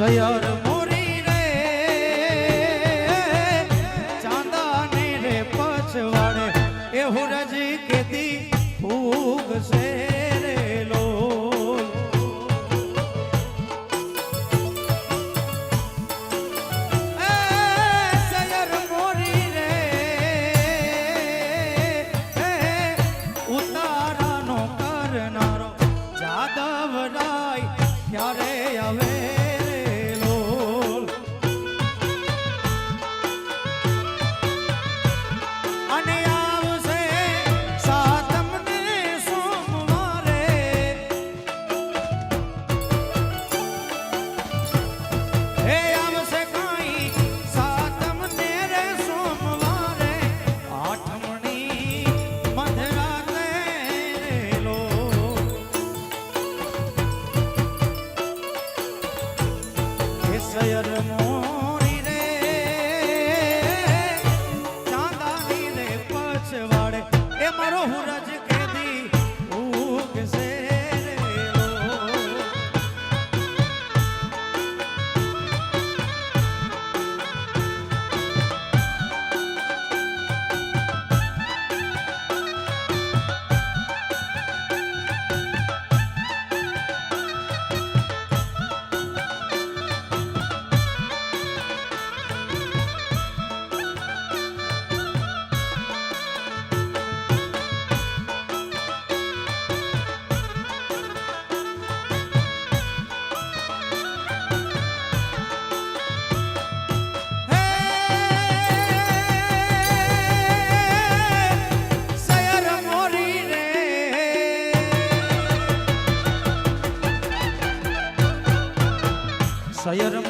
શયર મુરી રે, ચાંદા ને રે પછવાડે. એ હુરજી કેતી ફૂગશે રે લો ઉતારાનો કરનારો જાદવ રાય ત્યારે આવે? হুরা શયરમ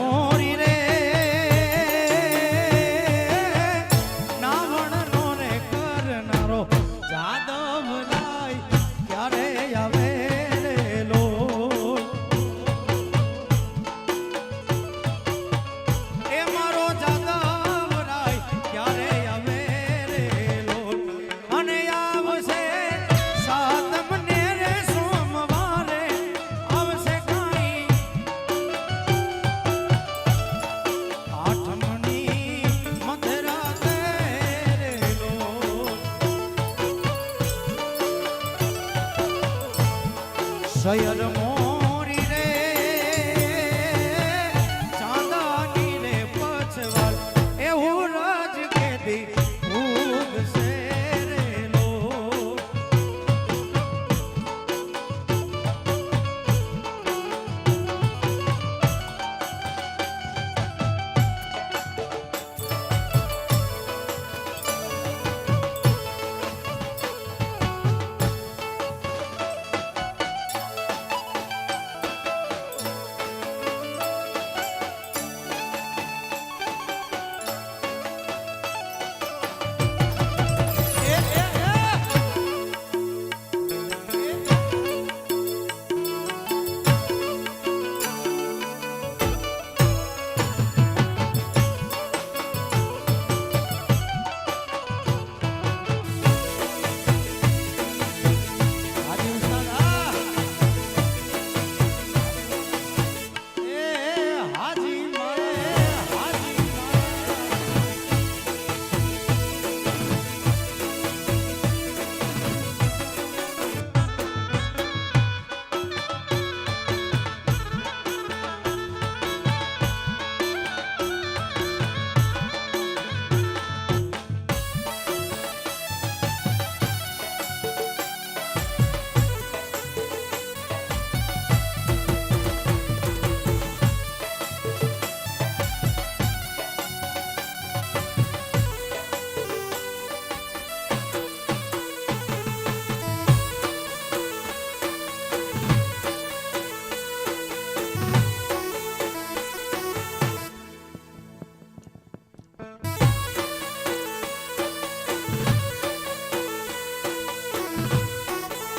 શયન મો